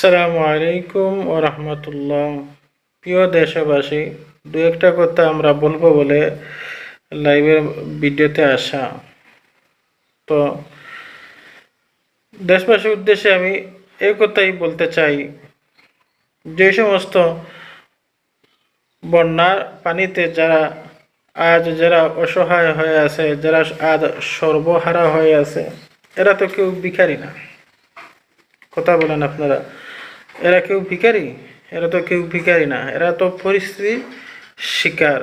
আসসালামু আলাইকুম ও রহমতুল্লাহ। প্রিয় দেশবাসী, দু একটা কথা আমরা বলব বলে লাইভের ভিডিওতে আসা। তো, দেশবাসীর উদ্দেশ্যে আমি এই কথাই বলতে চাই, যে সমস্ত বন্যার পানিতে যারা আজ যারা অসহায় হয়ে আছে, যারা আজ সর্বহারা হয়ে আছে, এরা তো কেউ ভিখারি না। কথা বলেন আপনারা। এরা কেউ ভিখারি? এরা তো কেউ ভিখারি না। এরা তো পরিস্থিতি শিকার।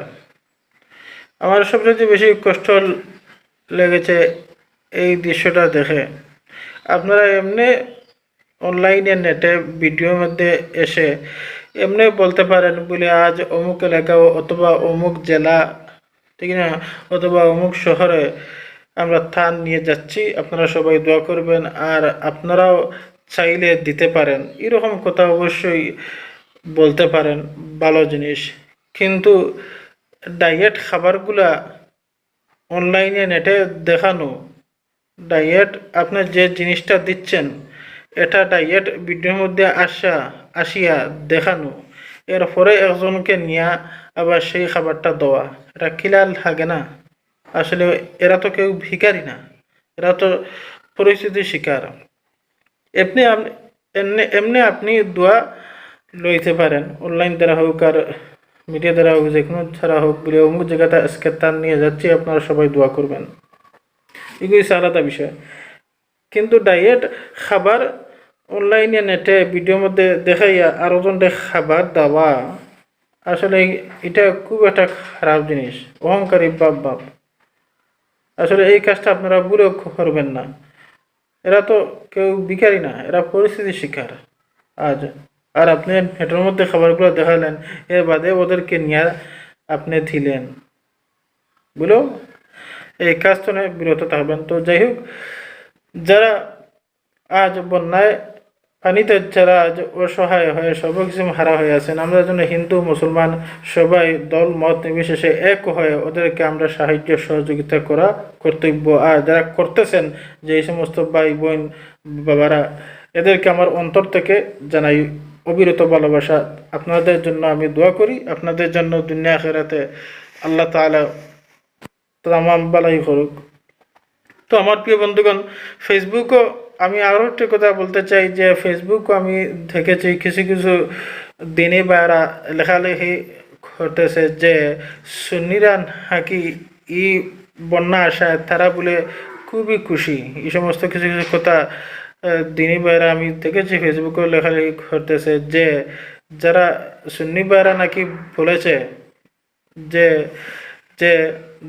আমার সবচেয়ে বেশি কষ্ট লেগেছে এই দৃশ্যটা দেখে। আপনারা এমনি অনলাইনে নেটে ভিডিওর মধ্যে এসে এমনি বলতে পারেন, বলে, আজ অমুক এলাকা অথবা অমুক জেলা, ঠিক না? অথবা অমুক শহরে আমরা থান নিয়ে যাচ্ছি। আপনারা সবাই দোয়া করবেন। আর আপনারাও চাইলে দিতে পারেন। এরকম কথা অবশ্যই বলতে পারেন, ভালো জিনিস। কিন্তু ডায়েট খাবারগুলা অনলাইনে নেটে দেখানো ডায়েট আপনার যে জিনিসটা দিচ্ছেন, এটা ডায়েট ভিডিওর মধ্যে আসা, আসিয়া দেখানো। এরপরে একজনকে নিয়া আবার সেই খাবারটা দেওয়া। এটা কিলাল থাকে না। আসলে এরা তো কেউ ভিখারি না। এরা তো পরিস্থিতির শিকার। এমনি এমনি এমনি আপনি দোয়া লইতে পারেন। অনলাইন দ্বারা হোক আর মিডিয়া দ্বারা হোক যে কোনো ছাড়া হোক বলে অমুক জায়গাটা আজকে তার নিয়ে যাচ্ছি, আপনারা সবাই দোয়া করবেন। এগুলি আলাদা বিষয়। কিন্তু ডায়েট, খাবার, অনলাইনে নেটে ভিডিওর মধ্যে দেখাইয়া আরও জনকে খাবার দাওয়া, আসলে এটা খুব একটা খারাপ জিনিস। অহংকারী বাপ বাপ। আসলে এই কাজটা আপনারা ভুলেও করবেন না। এরা তো কেউ ভিখারি না, এরা পরিস্থিতির শিকার আজ, আর আপনি হেটার মধ্যে খাবারগুলো দেখালেন, এর বাদে ওদেরকে নিয়ে আপনি দিলেন বুঝলো এই কাজ তো বিরত থাকবেন। তো যাই হোক, যারা আজ বন্যায় পানিতে যারা অসহায় হয়ে সর্বকিছু হারা হয়ে আছেন, আমরা যেন হিন্দু, মুসলমান সবাই দল, মত নির্বিশেষে এক হয়ে ওদেরকে আমরা সাহায্য, সহযোগিতা করা কর্তব্য। আর যারা করতেছেন যে এই সমস্ত ভাই বোন বাবারা, এদেরকে আমার অন্তর থেকে জানাই অবিরত ভালোবাসা। আপনাদের জন্য আমি দোয়া করি। আপনাদের জন্য দুনিয়া খেরাতে আল্লাহ তাআলা তামাম বালাই করুক। তো আমার প্রিয় বন্ধুগণ ফেসবুকও আমি আরও একটি কথা বলতে চাই যে ফেসবুকও আমি দেখেছি কিছু কিছু দিনে বাইরা লেখালেখি ঘটেছে যে সুন্নিরা নাকি ই বন্যা আসায় তারা বলে খুবই খুশি। এই সমস্ত কিছু কিছু কথা দিনী বাইরা আমি দেখেছি ফেসবুকে লেখালেখি করতেছে যে যারা সুন্নি বাইরা নাকি বলেছে যে যে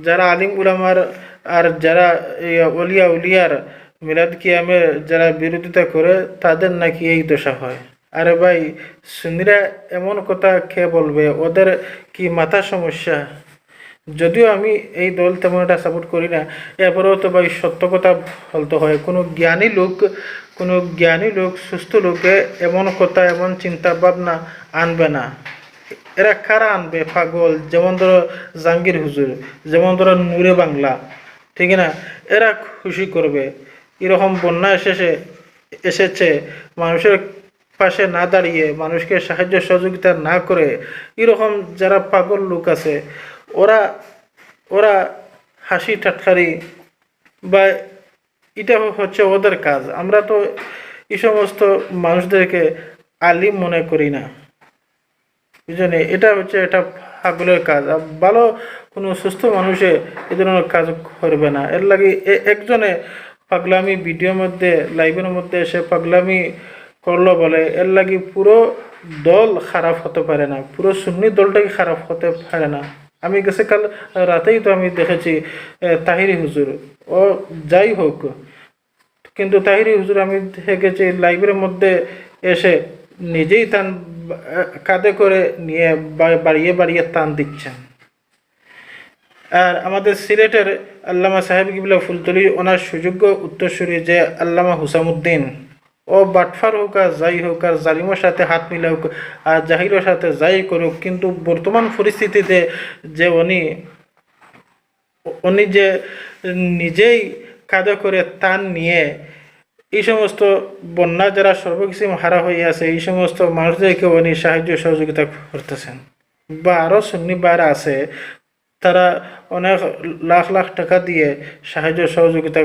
যারা আলিম উলামার আর যারা অলিয়া উলিয়ার মিলাদ কিয়ামের যারা বিরোধিতা করে, তাদের নাকি এই দশা হয়। আরে ভাই, সুন্নিরা এমন কথা কে বলবে? ওদের কি মাথা সমস্যা? যদিও আমি এই দল তেমন একটা সাপোর্ট করি না, এরপরেও তো ভাই সত্য কথা বলতে হয়। কোনো জ্ঞানী লোক, কোনো জ্ঞানী লোক, সুস্থ লোকে এমন কথা, এমন চিন্তা ভাবনা আনবে না। এরা কারা আনবে? পাগল, যেমন ধরো জাহাঙ্গীর হুজুর, যেমন ধরো নূরে বাংলা ঠিক না? এরা খুশি করবে। এরকম বন্যা এসেছে এসেছে, মানুষের পাশে না দাঁড়িয়ে, মানুষকে সাহায্য সহযোগিতা না করে, এরকম যারা পাগল লোক আছে, ওরা ওরা হাসি ঠাটকারি বা এটা হচ্ছে ওদের কাজ। আমরা তো এই সমস্ত মানুষদেরকে আলিম মনে করি না। বুঝলেন? এটা হচ্ছে এটা পাগলের কাজ। আর ভালো কোনো সুস্থ মানুষে এ ধরনের কাজ করবে না। এর লাগে একজনে পাগলামি, ভিডিওর মধ্যে লাইভের মধ্যে এসে পাগলামি করল বলে, এর লাগি পুরো দল খারাপ হতে পারে না, পুরো সুন্নি দলটাই খারাপ হতে পারে না। আমি গেছে কাল রাতেই তো আমি দেখেছি তাহিরি হুজুর। ও যাই হোক, কিন্তু তাহিরি হুজুর আমি দেখেছি লাইভের মধ্যে এসে নিজেই তান কাঁধে করে নিয়ে বাড়িয়ে বাড়িয়ে টান দিচ্ছেন। আর আমাদের সিলেটের আল্লামা সাহেব কিবলা ফুলতলি, ওনার সুযোগ্য উত্তরসূরি যে আল্লামা হুসামুদ্দিন ও বাটফার হোক আর যাই হোক আর জালিমের সাথে হাত মিলাউক আর জাহিরের সাথে যাই করুক, কিন্তু বর্তমান পরিস্থিতিতে যে উনি উনি যে নিজেই কাঁধে করে তান নিয়ে এই সমস্ত বন্যা যারা সর্বকিছু হারা হয়ে আছে, এই সমস্ত মানুষদেরকে উনি সাহায্য সহযোগিতা করতেছেন। বা আরও সুন্নি আছে তারা অনেক লাখ লাখ টাকা দিয়ে সাহায্য সহযোগিতা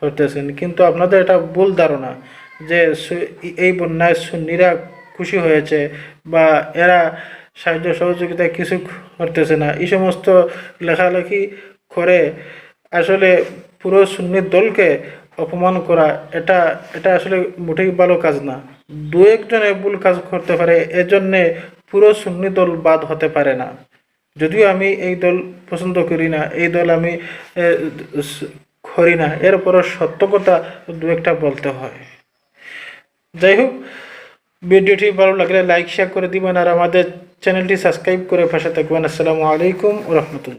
করতেছেন। কিন্তু আপনাদের এটা ভুল ধারণা যে এই বন্যায় সুন্নিরা খুশি হয়েছে বা এরা সাহায্য সহযোগিতা কিছু করতেছে না। এই সমস্ত লেখালেখি করে আসলে পুরো সুন্নি দলকে অপমান করা এটা এটা আসলে মোটেই ভালো কাজ না। দু একজনে ভুল কাজ করতে পারে, এজন্যে পুরো সুন্নি দল বাদ হতে পারে না। যদিও আমি এই দল পছন্দ করি না, এই দল আমি করি না, এরপরও সত্য কথা দু একটা বলতে হয়। যাই হোক, ভিডিওটি ভালো লাগলে লাইক শেয়ার করে দিবেন, আর আমাদের চ্যানেলটি সাবস্ক্রাইব করে পাশে থাকবেন। আসসালামু আলাইকুম রহমতুল্লাহ।